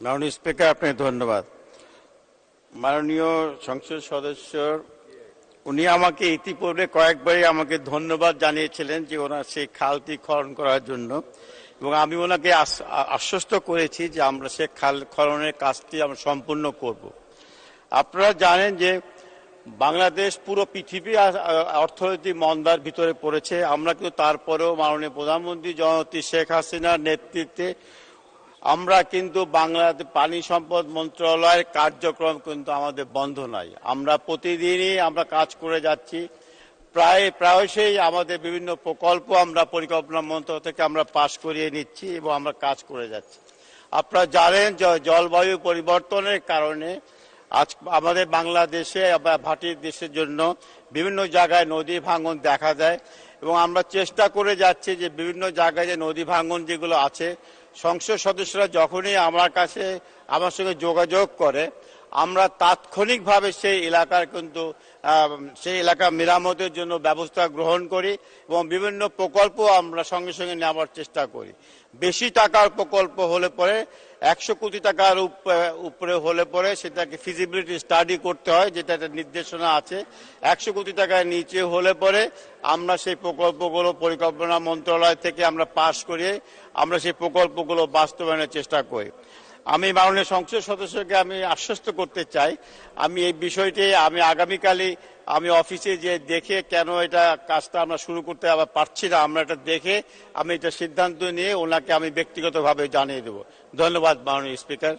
মাননীয় স্পিকার, আপনাকে ধন্যবাদ। মাননীয় সংসদ সদস্য, উনি আমাকে ইতিপূর্বে কয়েকবারই আমাকে ধন্যবাদ জানিয়েছিলেন যে ওনার সেই খালটি খনন করার জন্য এবং আমি ওনাকে আশ্বস্ত করেছি যে আমরা সে খাল খননের কাজটি আমরা সম্পূর্ণ করব। আপনারা জানেন যে বাংলাদেশ পুরো পৃথিবী অর্থনৈতিক মন্দার ভিতরে পড়েছে। আমরা কিন্তু তারপরেও মাননীয় প্রধানমন্ত্রী জননেত্রী শেখ হাসিনার নেতৃত্বে আমরা কিন্তু বাংলাদেশ পানি সম্পদ মন্ত্রণালয়ের কার্যক্রম কিন্তু আমাদের বন্ধ নাই। আমরা প্রতিদিনই আমরা কাজ করে যাচ্ছি। প্রায়, প্রায়শই আমাদের বিভিন্ন প্রকল্প আমরা পরিকল্পনা মন্ত্রক থেকে আমরা পাশ করিয়ে নিচ্ছি এবং আমরা কাজ করে যাচ্ছি। আপনারা জানেন জলবায়ু পরিবর্তনের কারণে আজ আমাদের বাংলাদেশে বা ভাটির দেশের জন্য বিভিন্ন জায়গায় নদী ভাঙন দেখা দেয়। এবং আমরা চেষ্টা করে যাচ্ছি যে বিভিন্ন জায়গায় যে নদী ভাঙন যেগুলো আছে, সংসদ সদস্যরা যখনই আমার কাছে আমার সঙ্গে যোগাযোগ করে, আমরা তাৎক্ষণিকভাবে সেই এলাকার কিন্তু সেই এলাকা মেরামতের জন্য ব্যবস্থা গ্রহণ করি এবং বিভিন্ন প্রকল্প আমরা সঙ্গে সঙ্গে নেওয়ার চেষ্টা করি। বেশি টাকার প্রকল্প হলে পরে একশো কোটি টাকার উপ- উপরে হলে পরে সেটাকে ফিজিবিলিটি স্টাডি করতে হয়, যেটা একটা নির্দেশনা আছে। একশো কোটি টাকার নিচে হলে পরে আমরা সেই প্রকল্পগুলো পরিকল্পনা মন্ত্রণালয় থেকে আমরা পাশ করিয়ে আমরা সেই প্রকল্পগুলো বাস্তবায়নের চেষ্টা করি। আমি মাননীয় সংসদ সদস্যকে আমি আশ্বস্ত করতে চাই। আমি এই বিষয়টি আমি আগামীকালই আমি অফিসে যে দেখে কেন এটা কাজটা আমরা শুরু করতে আবার পারছি না, আমরা এটা দেখে আমি এটা সিদ্ধান্ত নিয়ে ওনাকে আমি ব্যক্তিগতভাবে জানিয়ে দেব। ধন্যবাদ মাননীয় স্পিকার।